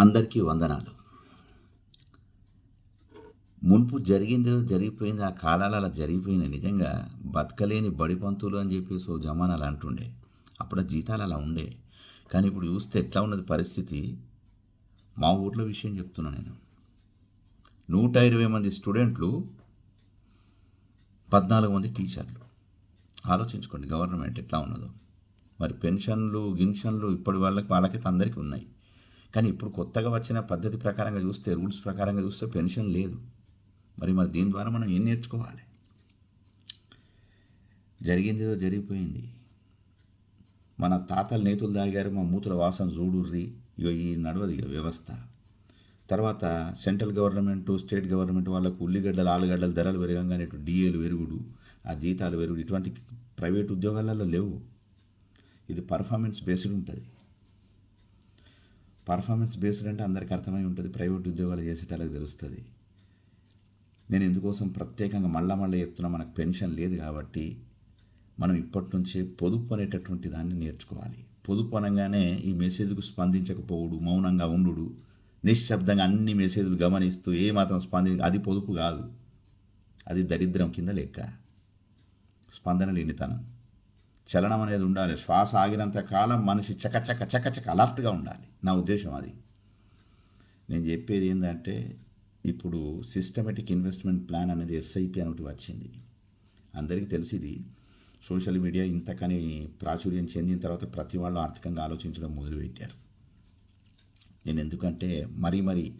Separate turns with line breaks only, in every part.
అందరికీ వందనాలు. మున్పు జరిగిందో జరిగిపోయింది ఆ కాలాలు అలా జరిగిపోయినాయి నిజంగా బతకలేని బడి పంతులు అని చెప్పేసి ఓ జమానాలు అంటుండే. అప్పుడు జీతాలు అలా ఉండే. కానీ ఇప్పుడు చూస్తే ఎట్లా ఉన్నది పరిస్థితి? మా ఊర్లో విషయం చెప్తున్నా నేను. నూట ఇరవై మంది స్టూడెంట్లు పద్నాలుగు మంది టీచర్లు. ఆలోచించుకోండి గవర్నమెంట్ ఎట్లా ఉన్నదో. మరి పెన్షన్లు గిన్షన్లు ఇప్పటి వాళ్ళకి వాళ్ళకైతే అందరికీ ఉన్నాయి. కానీ ఇప్పుడు కొత్తగా వచ్చిన పద్ధతి ప్రకారంగా చూస్తే రూల్స్ ప్రకారంగా చూస్తే పెన్షన్ లేదు. మరి మరి దీని ద్వారా మనం ఏం నేర్చుకోవాలి? జరిగిందేదో జరిగిపోయింది. మన తాతలు నేతులు దాగారు మా మూతుల వాసన చూడుర్రి. ఇగో ఈ నడవది ఇక వ్యవస్థ. తర్వాత సెంట్రల్ గవర్నమెంట్ స్టేట్ గవర్నమెంట్ వాళ్ళకు ఉల్లిగడ్డలు ఆలుగడ్డలు ధరలు పెరగంగానే ఇటు డిఏలు పెరుగుడు ఆ జీతాలు పెరుగుడు ఇటువంటి ప్రైవేట్ ఉద్యోగాలలో లేవు. ఇది పర్ఫార్మెన్స్ బేస్డ్ ఉంటుంది. పర్ఫార్మెన్స్ బేస్డ్ అంటే అందరికీ అర్థమై ఉంటుంది. ప్రైవేట్ ఉద్యోగాలు చేసేటాలకు తెలుస్తుంది. నేను ఎందుకోసం ప్రత్యేకంగా మళ్ళా మళ్ళీ చెప్తున్నా మనకు పెన్షన్ లేదు కాబట్టి మనం ఇప్పటి నుంచే పొదుపు అనేటటువంటి దాన్ని నేర్చుకోవాలి. పొదుపు అనగానే ఈ మెసేజ్కు స్పందించకపోవుడు మౌనంగా ఉండు నిశ్శబ్దంగా అన్ని మెసేజ్లు గమనిస్తూ ఏమాత్రం మాత్రం స్పంది అది పొదుపు కాదు. అది దరిద్రం కింద లెక్క. స్పందన లేనితనం. చలనం అనేది ఉండాలి. శ్వాస ఆగినంత కాలం మనిషి చకచక చకచక అలర్ట్గా ఉండాలి. నా ఉద్దేశం అది. నేను చెప్పేది ఏంటంటే ఇప్పుడు సిస్టమేటిక్ ఇన్వెస్ట్మెంట్ ప్లాన్ అనేది ఎస్ఐపి అనేటి ఒకటి వచ్చింది. అందరికీ తెలిసింది సోషల్ మీడియా ఇంతకని ప్రాచుర్యం చెందిన తర్వాత ప్రతి వాళ్ళు ఆర్థికంగా ఆలోచించడం మొదలుపెట్టారు. నేను ఎందుకంటే మరీ మరీ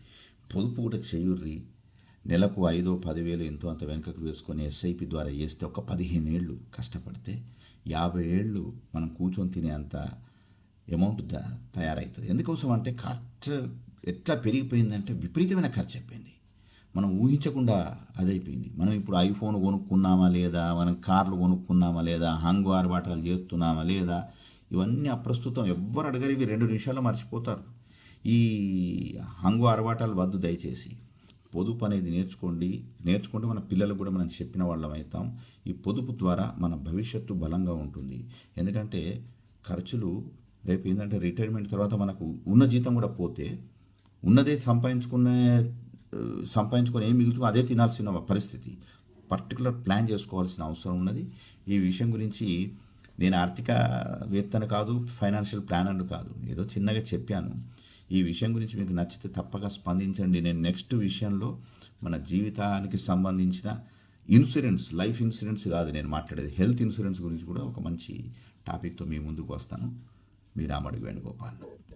పొదుపు కూడా చేయుర్రి. నెలకు ఐదో పదివేలు ఎంతో అంత వెనుకకు వేసుకొని ఎస్ఐపి ద్వారా వేస్తే ఒక పదిహేను ఏళ్ళు కష్టపడితే యాభై ఏళ్ళు మనం కూర్చొని తినే అంత అమౌంట్ ద తయారవుతుంది ఎందుకోసం అంటే ఖర్చు ఎట్లా పెరిగిపోయిందంటే విపరీతమైన ఖర్చు అయిపోయింది. మనం ఊహించకుండా అదైపోయింది. మనం ఇప్పుడు ఐఫోన్ కొనుక్కున్నామా లేదా మనం కార్లు కొనుక్కున్నామా లేదా హంగు ఆర్భాటాలు చేస్తున్నామా లేదా ఇవన్నీ అప్రస్తుతం ఎవ్వరు అడగరు. ఇవి రెండు నిమిషాల్లో మర్చిపోతారు. ఈ హంగు అరవాటాలు వద్దు దయచేసి. పొదుపు అనేది నేర్చుకోండి. నేర్చుకుంటే మన పిల్లలకు కూడా మనం చెప్పిన వాళ్ళం అవుతాం. ఈ పొదుపు ద్వారా మన భవిష్యత్తు బలంగా ఉంటుంది. ఎందుకంటే ఖర్చులు రేపు ఏంటంటే రిటైర్మెంట్ తర్వాత మనకు ఉన్న జీతం కూడా పోతే ఉన్నదే సంపాదించుకునే సంపాదించుకొని ఏం మిగులుతుందో అదే తినాల్సిన పరిస్థితి. పర్టికులర్ ప్లాన్ చేసుకోవాల్సిన అవసరం ఉన్నది. ఈ విషయం గురించి నేను ఆర్థిక వేత్తను కాదు ఫైనాన్షియల్ ప్లానర్ను కాదు. ఏదో చిన్నగా చెప్పాను. ఈ విషయం గురించి మీకు నచ్చితే తప్పక స్పందించండి. నేను నెక్స్ట్ విషయంలో మన జీవితానికి సంబంధించిన ఇన్సూరెన్స్ లైఫ్ ఇన్సూరెన్స్ కాదు నేను మాట్లాడేది హెల్త్ ఇన్సూరెన్స్ గురించి కూడా ఒక మంచి టాపిక్తో మీ ముందుకు వస్తాను. మీ రామడి వేణుగోపాల్